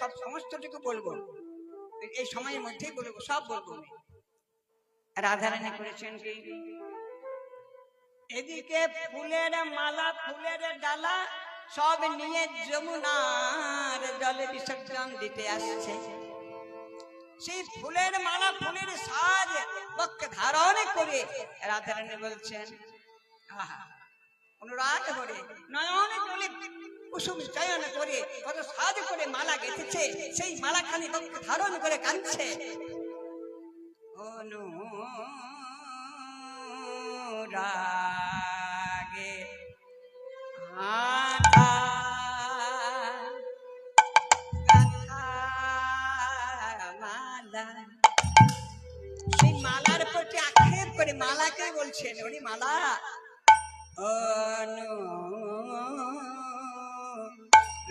সব সমস্তটুকু বলব। এই সময়ের মধ্যেই বলব, সব বলব রাধারানী করেছেন কি? এদিকে ফুলের মালা, ফুলের ডালা, সব নিয়ে যমুনার জলে বিসর্জন দিতে আসছে। সেই ফুলের মালা, ফুলের সাজ বক্ষে ধারণ করে রাধারানী বলছেন, আহা, অনুরাগ করে নয়ন কুসুম চয়ন করে, কত সাজ করে মালা গেঁথেছে, সেই মালাখানি বক্ষে ধারণ করে কাঁদছে। অনুরাগে আধা সেই মালার প্রতি আক্ষেপ করে মালাকে বলছেন উনি মালা, অনু রাগে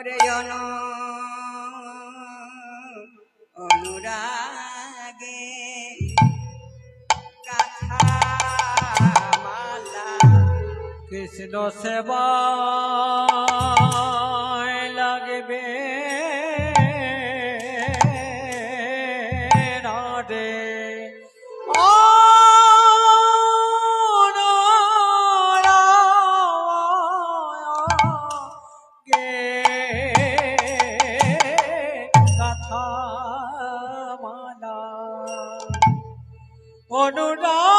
ওরে অনু অনুরাগে কাথা মালা কৃষ্ণ সেবা লাগবে। অনুরাগ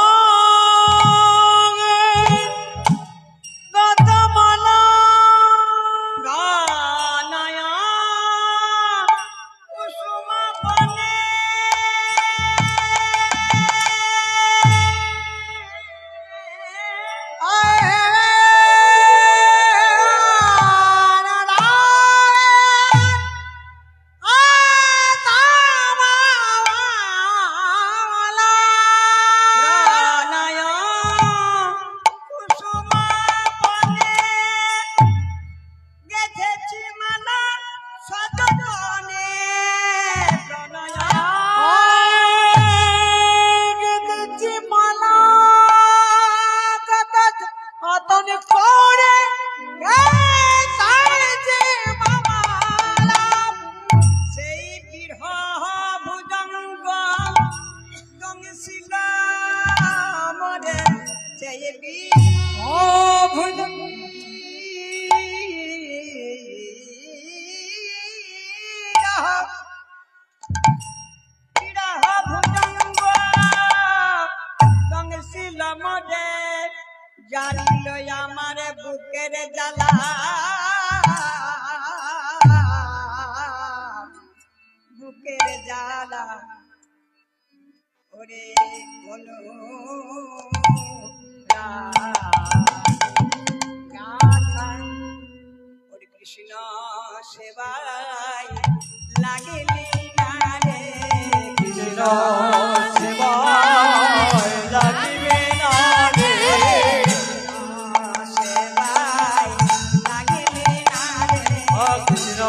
সেই ও গংশিলা মরে জানিল আমার বুকের জ্বালা। বুকের জ্বালা ওরে কৃষ্ণ সেবাই লাগিলি না রে কৃষ্ণ সেবাই লাগিবে না রে সেবাই লাগিলি না রে কৃষ্ণ